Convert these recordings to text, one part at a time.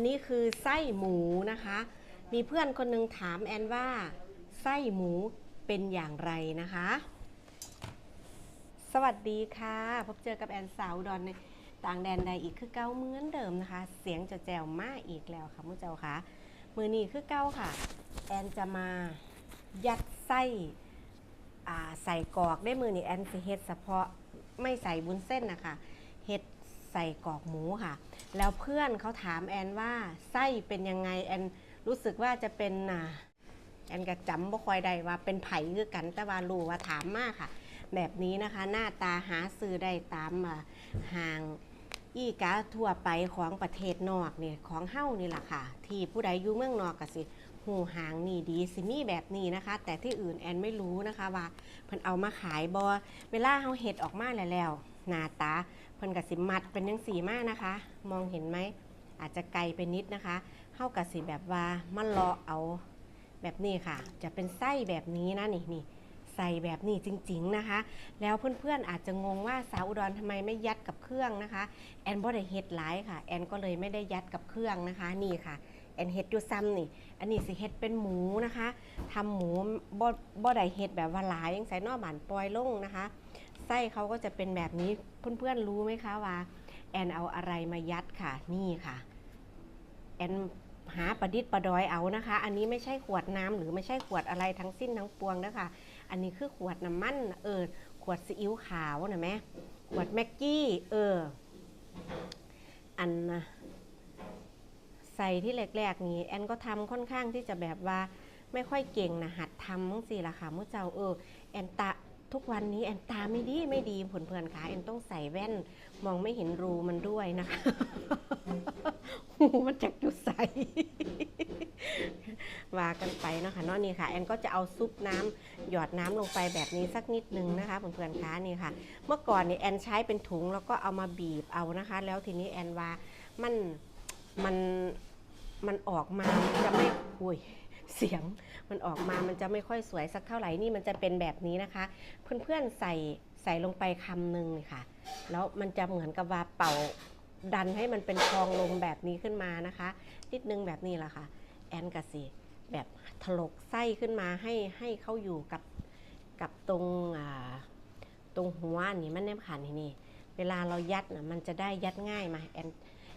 นนี้คือไส้หมูนะคะ มีเพื่อนคนหนึ่งถามแอนว่า ไส้หมูเป็นอย่างไรนะคะ สวัสดีค่ะ พบเจอกับแอนสาวอุดอนในต่างแดนใดอีกคือเก้าเหมือนเดิมนะคะ เสียงจะแจวมากอีกแล้วค่ะมุเจ้าค่ะ มือนี้คือเก้าค่ะ แอนจะมายัดไส้ใส่กรอกได้มือนี่แอนสิเฮ็ดเฉพาะไม่ใส่บุญเส้นนะคะเฮ็ด ใส่กรอกหมูค่ะ แล้วเพื่อนเขาถามแอนว่าไส้เป็นยังไงแอนรู้สึกว่าจะเป็นอ่าแอนก็จำบ่ค่อยได้ว่าเป็นไผ่คือกันแต่ว่ารู้ว่าถามมากค่ะ แบบนี้นะคะหน้าตาหาซื้อได้ตามอ่าห้างอีกาทั่วไปของประเทศนอกเนี่ยของเฮ้านี่แหละค่ะ ที่ผู้ใดอยู่เมืองนอกก็สิหูหางนี่ดีสิมีแบบนี้นะคะ แต่ที่อื่นแอนไม่รู้นะคะว่าเพิ่นเอามาขายบอเวลาเฮาเห็ดออกมาแล้วแล้ว หน้าตาเพิ่นก็สิมัดเป็นยังสีมากนะคะ มองเห็นไหมอาจจะไกลไปนิดนะคะเฮากับสิแบบว่ามันเลเอาแบบนี้ค่ะ จะเป็นไส้แบบนี้นะนี่นี่ใส่แบบนี้จริง ๆนะคะ แล้วเพื่อนๆอาจจะงงว่าสาวอุดรทำไมไม่ยัดกับเครื่องนะคะ แอนบ่ไดเฮ็ดหลายค่ะ แอนก็เลยไม่ได้ยัดกับเครื่องนะคะ นี่ค่ะ อนเฮ็ดอยู่ซ้ำนี่ อันนี้สิเฮ็ดเป็นหมูนะคะทำหมูบ่บ่ได้เฮ็ดแบบว่าหลายยังใส่นอกบานปล่อยลงนะคะ ไส้เขาก็จะเป็นแบบนี้เพื่อนๆรู้ไหมคะว่า แอนเอาอะไรมายัดค่ะนี่ค่ะ แอนหาประดิษฐ์ประดอยเอานะคะ อันนี้ไม่ใช่ขวดน้ำหรือไม่ใช่ขวดอะไรทั้งสิ้นทั้งปวงนะคะ อันนี้คือขวดน้ำมันเออขวดซีอิ๊วขาวนะแม่ขวดแม็กกี้เอออันนะ ใส่ที่แรกๆนี้แอนก็ทำค่อนข้างที่จะแบบว่าไม่ค่อยเก่งนะหัดทำมั้งสิล่ะค่ะมุเจ้าเออแอนตาทุกวันนี้แอนตาไม่ดีไม่ดีผลเพื่อนๆค่ะแอนต้องใส่แว่น มองไม่เห็นรูมันด้วยนะคะหูมันจักอยู่ใสว่ากันไปเนาะค่ะนาะนี่ค่ะแอนก็จะเอาซุปน้ำหยอดน้ำลงไปแบบนี้สักนิดนึงนะคะเพื่อนๆคะนี่ค่ะ เมื่อก่อนเนี่ยแอนใช้เป็นถุงแล้วก็เอามาบีบเอานะคะ แล้วทีนี้แอนว่ามันมัน มันออกมามันจะไม่อุ้ยเสียงมันออกมามันจะไม่ค่อยสวยสักเท่าไหร่นี่มันจะเป็นแบบนี้นะคะ เพื่อนๆใส่ใส่ลงไปคำหนึ่งเลยค่ะ แล้วมันจะเหมือนกับว่าเป่าดันให้มันเป็นฟองลมแบบนี้ขึ้นมานะคะ นิดนึงแบบนี้แหละค่ะ แอนกะสิแบบถลกไส้ขึ้นมาให้ให้เข้าอยู่กับกับตรงตรงหัวนี่มันแนบขันนี่นี่ เวลาเรายัดนะมันจะได้ยัดง่ายมาแอน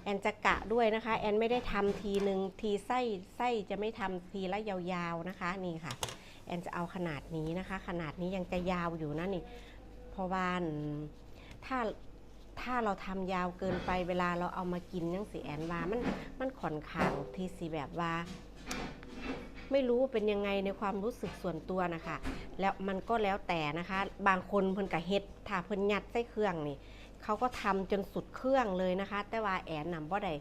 แอนจะกะด้วยนะคะ แอนไม่ได้ทำทีหนึ่งทีไส้ไส้จะไม่ทำทีละยาวๆนะคะนี่ค่ะ แอนจะเอาขนาดนี้นะคะ ขนาดนี้ยังจะยาวอยู่นะนี่เพราะว่าถ้าถ้าเราทำยาวเกินไปเวลาเราเอามากินยังสีแอนว่ามันมันขอนขางทีสีแบบว่า ไม่รู้เป็นยังไงในความรู้สึกส่วนตัวนะคะ แล้วมันก็แล้วแต่นะคะ บางคนเพิ่นกะเฮ็ดถ้าเพิ่นยัดใส่เครื่องนี่ เขาก็ทำจนสุดเครื่องเลยนะคะ แต่ว่าแอนนำบ่ได้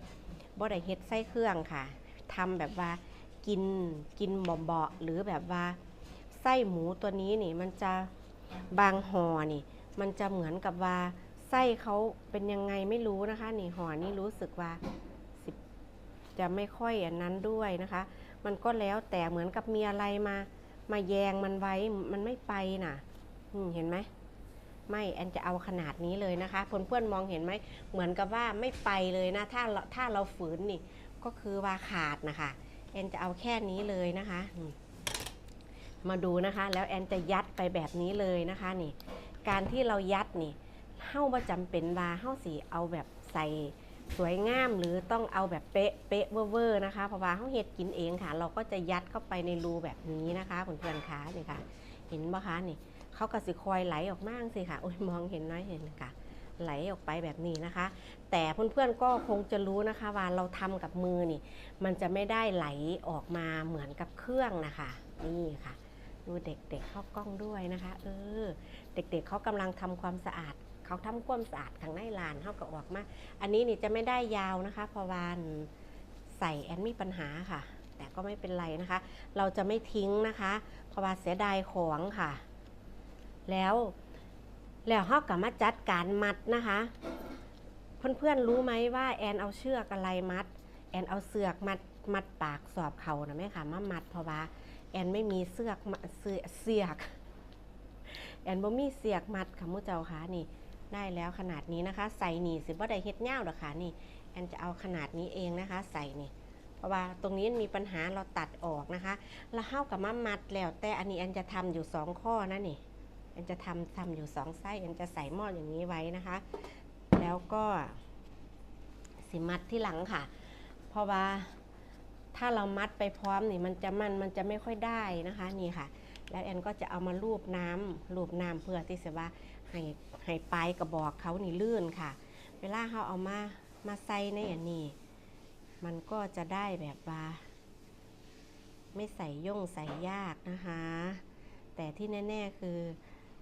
บ่ได้เฮ็ดไส้เครื่องค่ะทำแบบว่ากินกินเบาๆหรือแบบว่าไส้หมูตัวนี้นี่มันจะบางห่อนี่ มันจะเหมือนกับว่าไส้เขาเป็นยังไงไม่รู้นะคะ นี่ห่อนี่รู้สึกว่าสิจะไม่ค่อยอันนั้นด้วยนะคะ มันก็แล้วแต่เหมือนกับมีอะไรมา มาแยงมันไว้มันไม่ไปน่ะเห็นไหม ไม่แอนจะเอาขนาดนี้เลยนะคะเพื่อนๆมองเห็นไหมเหมือนกับว่าไม่ไปเลยนะถ้าเราถ้าเราฝืนนี่ก็คือว่าขาดนะคะแอนจะเอาแค่นี้เลยนะคะ มาดูนะคะแล้วแอนจะยัดไปแบบนี้เลยนะคะนี่ การที่เรายัดนี่เฮ้าว่าจำเป็นว่าเฮ้าสีเอาแบบใส่สวยงามหรือต้องเอาแบบเป๊ะเป๊ะเวอร์ๆนะคะเพราะว่าเฮ้าเฮ็ดกินเองค่ะ เราก็จะยัดเข้าไปในรูแบบนี้นะคะเพื่อนๆคะนี่ค่ะ เห็นปะคะนี่ เขาก็สิคอยไหลออกมากสิค่ะโอ้ยมองเห็นน้อยเห็นค่ะ ไหลออกไปแบบนี้นะคะ แต่เพื่อนๆก็คงจะรู้นะคะว่าเราทำกับมือนี่ มันจะไม่ได้ไหลออกมาเหมือนกับเครื่องนะคะนี่ค่ะ ดูเด็กๆเข้ากล้องด้วยนะคะ เออ เด็กๆเขากำลังทำความสะอาดเขาทำความสะอาดข้างในลานเขาก็ออกมา อันนี้นี่จะไม่ได้ยาวนะคะเพราะว่าใส่แอนมีปัญหาค่ะ แต่ก็ไม่เป็นไรนะคะ เราจะไม่ทิ้งนะคะเพราะว่าเสียดายของค่ะ แล้ว แล้วเขากับมาจัดการมัดนะคะ เพื่อนๆรู้ไหมว่าแอนเอาเชือกอะไรมัด แอนเอาเสือกมัดมัดปากสอบเขานะแม่ค่ะมามัดเพราะว่า แอนไม่มีเสือกเสือเสือกแอนบ่มีเสือกมัดค่ะมุเจ้าค่ะนี่ ได้แล้วขนาดนี้นะคะ ใส่หนีสิบ่ได้เฮ็ดเง่าหรอกค่ะนี่แอนจะเอาขนาดนี้เองนะคะ ใส่นี่เพราะว่าตรงนี้มีปัญหาเราตัดออกนะคะ แล้วเข้ากับมามัดแล้ว แต่อันนี้แอนจะทำอยู่สองข้อนะนี่ แอนจะทำทำอยู่สองไส้แอนจะใส่หม้ออย่างนี้ไว้นะคะ แล้วก็สิมัดที่หลังค่ะ เพราะว่าถ้าเรามัดไปพร้อมนี่มันจะมันมันจะไม่ค่อยได้นะคะนี่ค่ะ แล้วแอนก็จะเอามาลูบน้ำลูบน้ำเพื่อที่จะว่าให้ให้ปลายกระบอกเขานี่ลื่นค่ะ เวลาเขาเอามามาใส่ในอันนี้มันก็จะได้แบบว่าไม่ใส่ย่งใส่ยากนะคะ แต่ที่แน่ ๆ คือ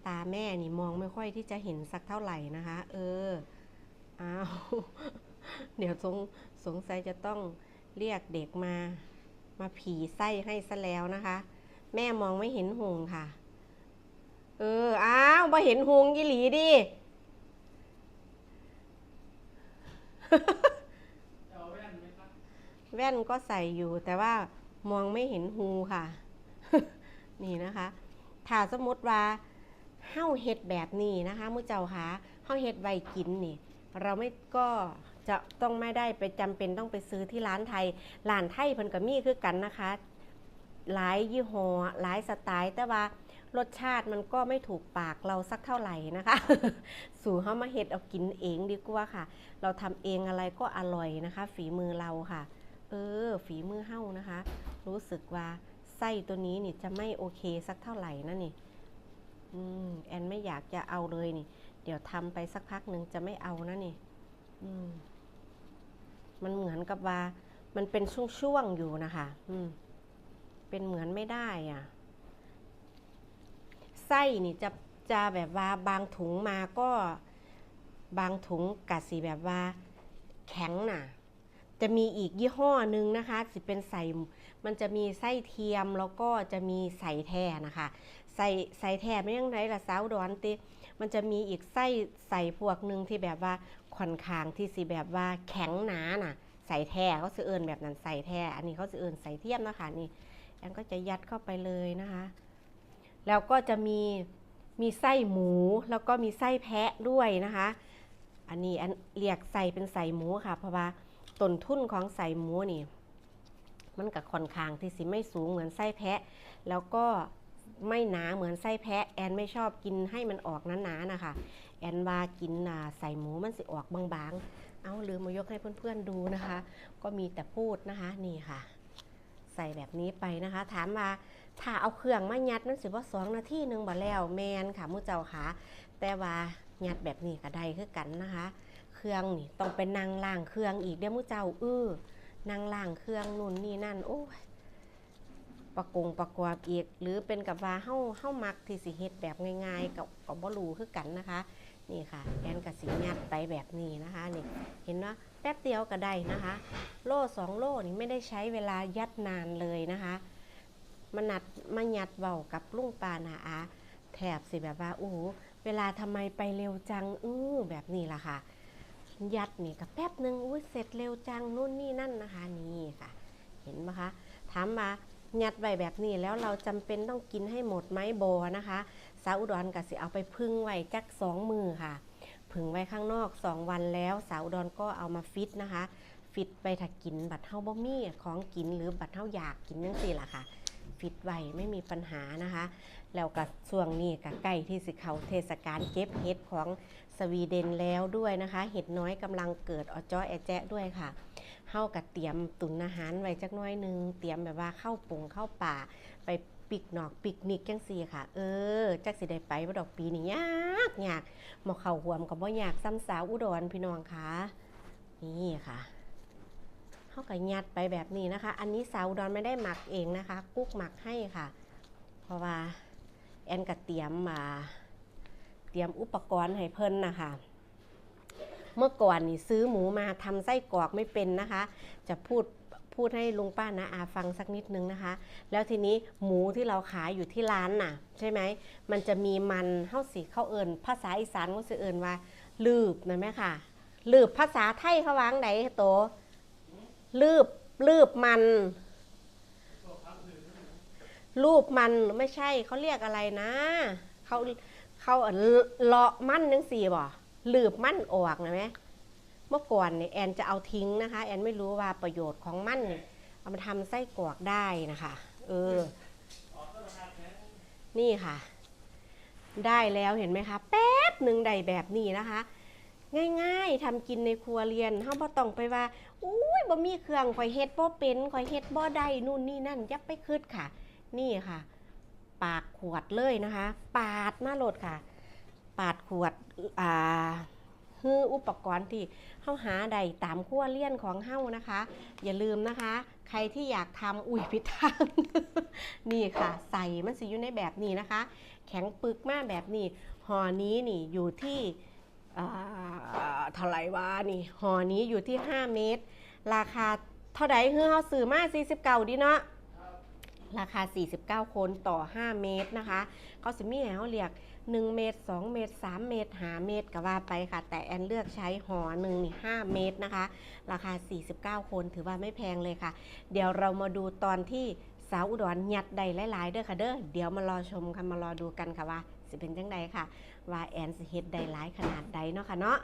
ตาแม่นี่มองไม่ค่อยที่จะเห็นสักเท่าไหร่นะคะ เอออ้าวเดี๋ยวสงสงสัยจะต้องเรียกเด็กมา มาผีไส้ให้ซะแล้วนะคะ แม่มองไม่เห็นหงค่ะ เออ อ้าวมาเห็นหงยี่หลีดิแว่นก็ใส่อยู่แต่ว่ามองไม่เห็นหูค่ะ นี่นะคะ ถ้าสมมติว่า เฮ้าเห็ดแบบนี้นะคะมุเจ้าคะเฮ้าเห็ดไวกินนี่ เราไม่ก็จะต้องไม่ได้ไปจำเป็นต้องไปซื้อที่ร้านไทย ร้านไทยเพิ่นก็มีคือกันนะคะ หลายยี่ห้อหลายสไตล์ แต่ว่ารสชาติมันก็ไม่ถูกปากเราสักเท่าไหร่นะคะ สู่เฮามาเฮ็ดเอากินเองดีกว่าค่ะ เราทำเองอะไรก็อร่อยนะคะ ฝีมือเราค่ะ เออ ฝีมือเฮ้านะคะ รู้สึกว่าไส้ตัวนี้นี่จะไม่โอเคสักเท่าไหร่นะนี่ อืมแอนไม่อยากจะเอาเลยนี่ เดี๋ยวทำไปสักพักหนึ่งจะไม่เอานะนี่ อืม มันเหมือนกับว่า มันเป็นช่วงๆอยู่นะคะ อืม เป็นเหมือนไม่ได้อะ ไส้นี่จะจะแบบว่าบางถุงมาก็ บางถุงกะสีแบบว่า แข็งน่ะ จะมีอีกยี่ห้อหนึ่งนะคะสิเป็นใส่มันจะมีไส้เทียมแล้วก็จะมีใส่แท้นะคะ ใส่ใส่แท้ไม่ยังไงล่ะสาวดอนติมันจะมีอีกไส้ใส่พวกหนึ่งที่แบบว่าค่อนข้างที่สิแบบว่าแข็งหนาน่ะ ใส่แท้เขาจะเอินแบบนั้นใส่แท้อันนี้เขาจะเอินใส่เทียมนะคะนี่แอนก็จะยัดเข้าไปเลยนะคะ แล้วก็จะมีมีไส้หมูแล้วก็มีไส้แพะด้วยนะคะ อันนี้อันเรียกใส่เป็นใส่หมูค่ะ เพราะว่าต้นทุนของใส่หมูนี่ มันกับค่อนข้างที่สิไม่สูงเหมือนไส้แพะ แล้วก็ ไม่หนาเหมือนไส้แพะแอนไม่ชอบกินให้มันออกหนาๆนะคะ แอนว่ากินใส่หมูมันสิออกบางๆ เอาลืมมายกให้เพื่อนๆดูนะคะ ก็มีแต่พูดนะคะนี่ค่ะ ใส่แบบนี้ไปนะคะ ถามว่าถ้าเอาเครื่องมายัดนั่นสิว่าสองนาทีหนึ่งบ่แล้วแมนค่ะมู้เจ้าค่ะ แต่ว่ายัดแบบนี้ก็ได้คือกันนะคะ เครื่องนี่ต้องเป็นนางล่างเครื่องอีกเดี๋ยวมู้เจ้าเออนางล่างเครื่องนู่นนี่นั่นโอ้ย ประกงประกอบอีก หรือเป็นกับว่าเฮ้าเฮ้ามักที่สิเฮ็ดแบบง่ายๆ กับกับบ่รู้คือกันนะคะ นี่ค่ะแอนกับสิยัดไปแบบนี้นะคะนี่เห็นว่าแป๊บเดียวก็ได้นะคะ โล่สองโล่นี่ไม่ได้ใช้เวลายัดนานเลยนะคะมานัดมายัดเบากับลุงปานาอาแถบสิแบบว่าโอ้โหเวลาทำไมไปเร็วจังอื้อแบบนี้ล่ะค่ะ ยัดนี่ก็แป๊บหนึ่งอุ้ยเสร็จเร็วจังนู่นนี่นั่นนะคะนี่ค่ะ เห็นไหมคะถามมา ยัดไว้แบบนี้แล้วเราจำเป็นต้องกินให้หมดไหมโบนะคะสาวอุดรก็สิเอาไปพึ่งไว้จักสองมือค่ะ พึ่งไว้ข้างนอก 2 วันแล้วสาวอุดรก็เอามาฟิตนะคะ ฟิตไปถ้ากินบัตรเฮาบ่มีของกินหรือบัตรเฮาอยากกินจังซี่ล่ะค่ะฟิตไว้ไม่มีปัญหานะคะ แล้วก็ช่วงนี้ก็ใกล้ที่สิเขาเทศกาลเก็บเห็ดของสวีเดนแล้วด้วยนะคะ เห็ดน้อยกำลังเกิดอจ้อแอแจ๊ด้วยค่ะ เฮากับเตรียมตุนอาหารไว้จักน้อยนึง เตรียมแบบว่าเข้าปงเข้าป่า ไปปิกนอกปิกนิกจังซี่ค่ะ เออจักสิได้ไปบ่ดอกปีนี้ยากยากหมอเข้าหวมก็บ่ยากซ้ำสาวอุดรพี่น้องค่ะนี่ค่ะเขาก็ยัดไปแบบนี้นะคะ อันนี้สาวอุดรไม่ได้หมักเองนะคะ กุ๊กหมักให้ค่ะ เพราะว่าแอนก็เตรียมมาเตรียมอุปกรณ์ให้เพิ่นนะคะ เมื่อก่อนนี่ซื้อหมูมาทำไส้กรอกไม่เป็นนะคะ จะพูดพูดให้ลุงป้านะอาฟังสักนิดนึงนะคะ แล้วทีนี้หมูที่เราขายอยู่ที่ร้านน่ะ ใช่ไหมมันจะมีมันเข้าสีเข้าเอิญภาษาอีสานเขาจะเอิญว่า ลืบนะแม่ค่ะ ลืบภาษาไทยเขาวางไหนโตลืบลืบมันรูปมันไม่ใช่เขาเรียกอะไรนะเขาเขาเลาะมันนังสี่บ่ ลืบมันออกนะไหมเมื่อก่อนเนี่ยแอนจะเอาทิ้งนะคะ แอนไม่รู้ว่าประโยชน์ของมันเนี่ยเอามาทำไส้กรอกได้นะคะ เออ นี่ค่ะ ได้แล้วเห็นไหมคะ แป๊บหนึ่งได้แบบนี้นะคะ ง่ายๆทำกินในครัวเรียนเฮาบ่ต้องไปว่าอุ้ยบ่มีเครื่องข่อยเฮ็ดบ่เป็นข่อยเฮ็ดบ่ได้นู่นนี่นั่นย่าไปคิดค่ะ นี่ค่ะ ปากขวดเลยนะคะ ปาดมาโหลดค่ะ ปาดขวดอ่าฮืออุปกรณ์ที่เฮาหาได้ตามครัวเรียนของเฮานะคะ อย่าลืมนะคะ ใครที่อยากทำอุ้ยพิทาง นี่ค่ะ ใส่มันสิอยู่ในแบบนี้นะคะ แข็งปึกมากแบบนี้ห่อนี้นี่อยู่ที่อ่าเท่าไหร่วะนี่ห่อนี้อยู่ที่ 5 เมตร ราคาเท่าไหร่เฮือเฮาซื้อมา49ดีเนาะราคา 49 คนต่อ 5 เมตรนะคะ เขาสิมีให้เขาเรียก 1 เมตร 2 เมตร 3 เมตร 5 เมตรก็ว่าไปค่ะ แต่แอนเลือกใช้ห่อหนึ่งนี่5เมตรนะคะ ราคา 49 คนถือว่าไม่แพงเลยค่ะ เดี๋ยวเรามาดูตอนที่สาวอุดรหยัดใดหลายๆเด้อค่ะเด้อเดี๋ยวมารอชมกันมารอดูกันค่ะว่าสิเป็นจังใดค่ะ ว่าแอนสิเฮ็ดได้หลายขนาดใดเนาะค่ะเนาะ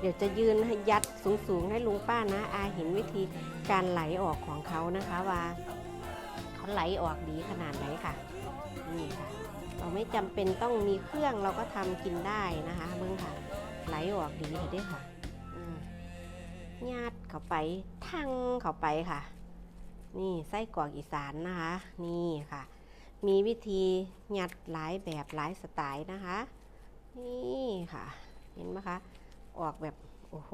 เดี๋ยวจะยืนให้ยัดสูงๆให้ลุงป้านะอาเห็นวิธีการไหลออกของเขานะคะว่าเขาไหลออกดีขนาดไหนค่ะนี่ค่ะ เราไม่จำเป็นต้องมีเครื่องเราก็ทำกินได้นะคะเบิ่งค่ะ ไหลออกดีเลยเด้ค่ะญาติเขาไปทั้งเขาไปค่ะ นี่ไส้กรอกอีสานนะคะ นี่ค่ะ มีวิธียัดหลายแบบหลายสไตล์นะคะ นี่ค่ะ เห็นไหมคะ ออกแบบโอ้โห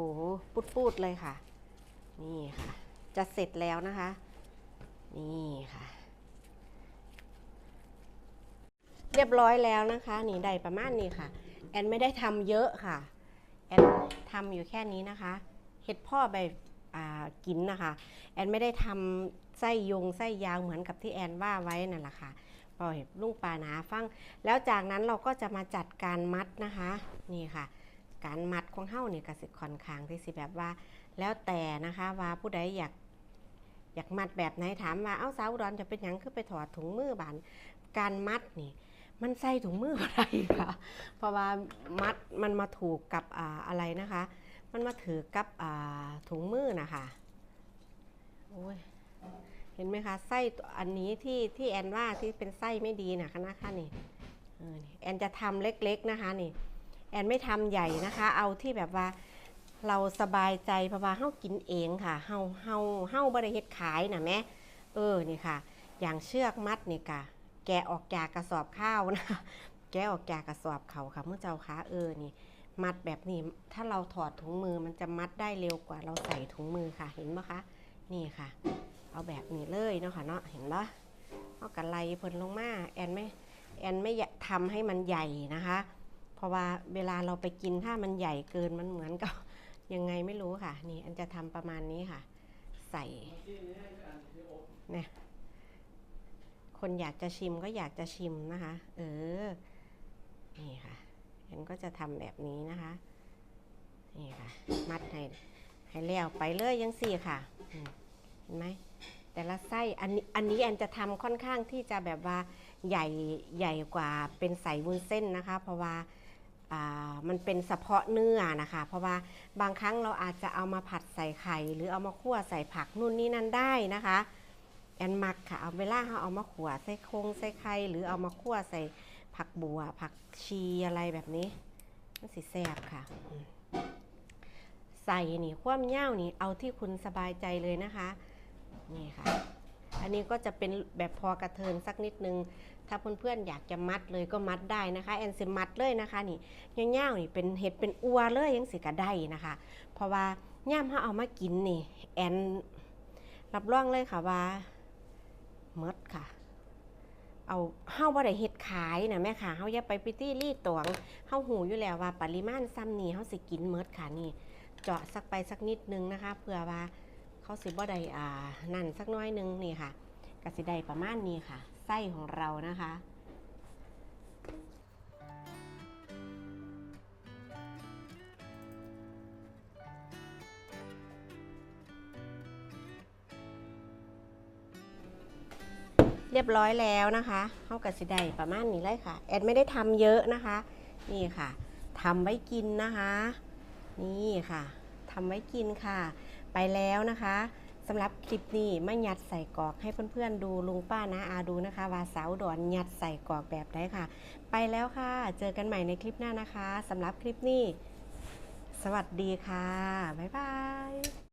ปุดๆเลยค่ะ นี่ค่ะ จะเสร็จแล้วนะคะ นี่ค่ะ เรียบร้อยแล้วนะคะ นี่ได้ประมาณนี้ค่ะ แอนไม่ได้ทำเยอะค่ะ แอนทำอยู่แค่นี้นะคะ เห็ดพ่อไปกินนะคะ แอนไม่ได้ทำไส้ยงไส้ยาวเหมือนกับที่แอนว่าไว้นั่นแหละค่ะปล่อยลุงปานาฟัง แล้วจากนั้นเราก็จะมาจัดการมัดนะคะ นี่ค่ะ การมัดของเฮ้าเนี่ยก็สิค่อนข้างที่สิแบบว่า แล้วแต่นะคะว่าผู้ใดอยากอยากมัดแบบไหนถามว่าเอ้าสาวอุดรจะเป็นหยังคือไปถอดถุงมือบานการมัดนี่ มันใส่ถุงมืออะไรคะเพราะว่ามัดมันมาถูกกับอ่าอะไรนะคะ มันมาถือกับอ่าถุงมือนะคะโอ้ยเห็นไหมคะไส้อันนี้ที่ที่แอนว่าที่เป็นไส้ไม่ดีนะคะนะคะนี่เออนี่แอนจะทำเล็กๆนะคะนี่ แอนไม่ทำใหญ่นะคะ เอาที่แบบว่าเราสบายใจเพราะว่าเฮากินเองค่ะเฮาเฮาเฮาบริเฮ็ดขายนะแม่เออนี่ค่ะ อย่างเชือกมัดนี่ค่ะ แกะออกจากกระสอบข้าวนะแกะออกจากกระสอบเขาค่ะเมื่อเจ้าคะเออนี่ มัดแบบนี้ถ้าเราถอดถุงมือมันจะมัดได้เร็วกว่าเราใส่ถุงมือค่ะเห็นไหมคะนี่ค่ะ เอาแบบนี้เลยเนาะค่ะเนาะเห็นปะเอากระไลเพิ่นลงมาแอนไม่แอนไม่อยากทำให้มันใหญ่นะคะ ราะว่าเวลาเราไปกินถ้ามันใหญ่เกินมันเหมือนกับยังไงไม่รู้ค่ะ นี่อันจะทำประมาณนี้ค่ะ ใส่เนี่ยคนอยากจะชิมก็อยากจะชิมนะคะ เออ นี่ค่ะแอนก็จะทำแบบนี้นะคะ นี่ค่ะ มัดให้ให้แล้วไปเลยยังสี่ค่ะ เห็นไหมแต่ละไส้อันนี้อันนี้แอนจะทำค่อนข้างที่จะแบบว่าใหญ่ใหญ่กว่าเป็นใส่วุ้นเส้นนะคะ เพราะว่า มันเป็นเฉพาะเนื้อนะคะ เพราะว่าบางครั้งเราอาจจะเอามาผัดใส่ไข่ หรือเอามาคั่วใส่ผักนู่นนี่นั่นได้นะคะแอนมักค่ะเอาเวลาเราเอามาขั่วใส่โครงใส่ไข่หรือเอามาคั่วใส่ผักบัว ผักชีอะไรแบบนี้มันสิแซ่บค่ะ ใส่นี่ความเย่านี่เอาที่คุณสบายใจเลยนะคะ นี่ค่ะ อันนี้ก็จะเป็นแบบพอกระเทินสักนิดนึง ถ้าเพื่อนๆอยากจะมัดเลยก็มัดได้นะคะแอนสิมัดเลยนะคะนี่ย่าวๆนี่เป็นเห็ดเป็นอัวเลยยังสิกระได้นะคะ เพราะว่าย่ามเขาเอามากินนี่แอนรับรองเลยค่ะว่าเมดค่ะ เอาเฮาบ่ได้เฮ็ดขายนะแม่ค่ะเฮาอย่าไปปิตี้รีดตวงเฮาหูอยู่แล้วว่าปริมาณซ้ำนี้เฮาสิกินเมดค่ะนี่ เจาะสักไปสักนิดนึงนะคะเผื่อว่าเขาสิบ่ได้อ่านั่นสักน้อยนึงนี่ค่ะกสิได้ประมาณนี้ค่ะ ไส้ของเรานะคะ เรียบร้อยแล้วนะคะเขากสิได้ประมาณนี้เลยค่ะ แอดไม่ได้ทำเยอะนะคะ นี่ค่ะทำไว้กินนะคะ นี่ค่ะทำไว้กินค่ะ ไปแล้วนะคะ สำหรับคลิปนี้ไม่ยัดใส่กอกให้เพื่อนๆดูลุงป้านะอาดูนะคะ ว่าสาวดอนยัดใส่กอกแบบไหนค่ะ ไปแล้วค่ะ เจอกันใหม่ในคลิปหน้านะคะสำหรับคลิปนี้ สวัสดีค่ะ บ๊ายบาย